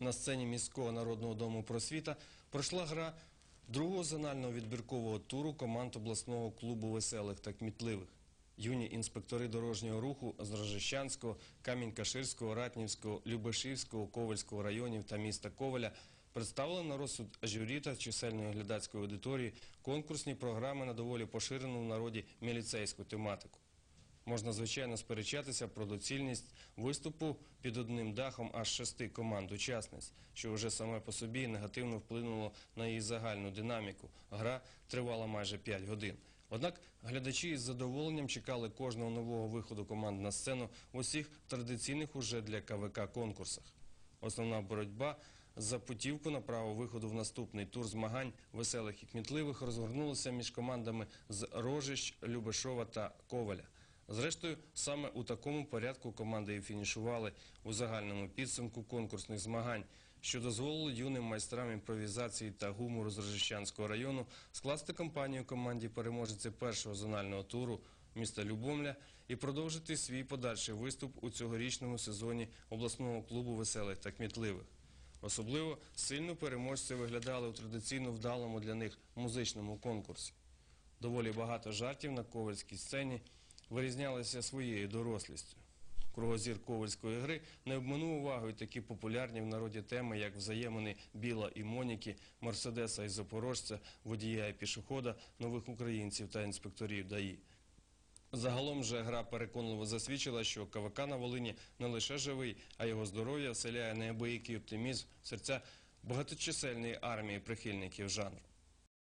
На сцені міського народного дому просвіта пройшла гра другого зонального відбіркового туру команд обласного клубу веселих та кмітливих. Юні інспектори дорожнього руху з Рожищанського, Камінь-Каширського, Ратнівського, Любешівського, Ковальського районів та міста Коваля представили на розсуд журі та чисельної глядацької аудиторії конкурсні програми на доволі поширену в народі міліцейську тематику. Можна, звичайно, сперечатися про доцільність виступу під одним дахом аж шести команд учасниць, що вже саме по собі негативно вплинуло на її загальну динаміку. Гра тривала майже 5 годин. Однак глядачі із задоволенням чекали кожного нового виходу команд на сцену в усіх традиційних уже для КВК конкурсах. Основна боротьба за путівку на право виходу в наступний тур змагань веселих і кмітливих розгорнулася між командами з Рожищ, Любешова та Коваля. Зрештою, саме у такому порядку команди і фінішували у загальному підсумку конкурсних змагань, що дозволило юним майстрам імпровізації та гумору з Рожищанського району скласти компанію команді переможниці першого зонального туру міста Любомля і продовжити свій подальший виступ у цьогорічному сезоні обласного клубу веселих та кмітливих. Особливо сильно переможці виглядали у традиційно вдалому для них музичному конкурсі. Доволі багато жартів на ковальській сцені вирізнялися своєю дорослістю. Кругозір ковальської гри не обминув увагою такі популярні в народі теми, як взаємини Біла і Моніки, Мерседеса і Запорожця, водія і пішохода, нових українців та інспекторів ДАІ. Загалом же гра переконливо засвідчила, що КВК на Волині не лише живий, а його здоров'я вселяє неабиякий оптимізм серця багаточисельної армії прихильників жанру.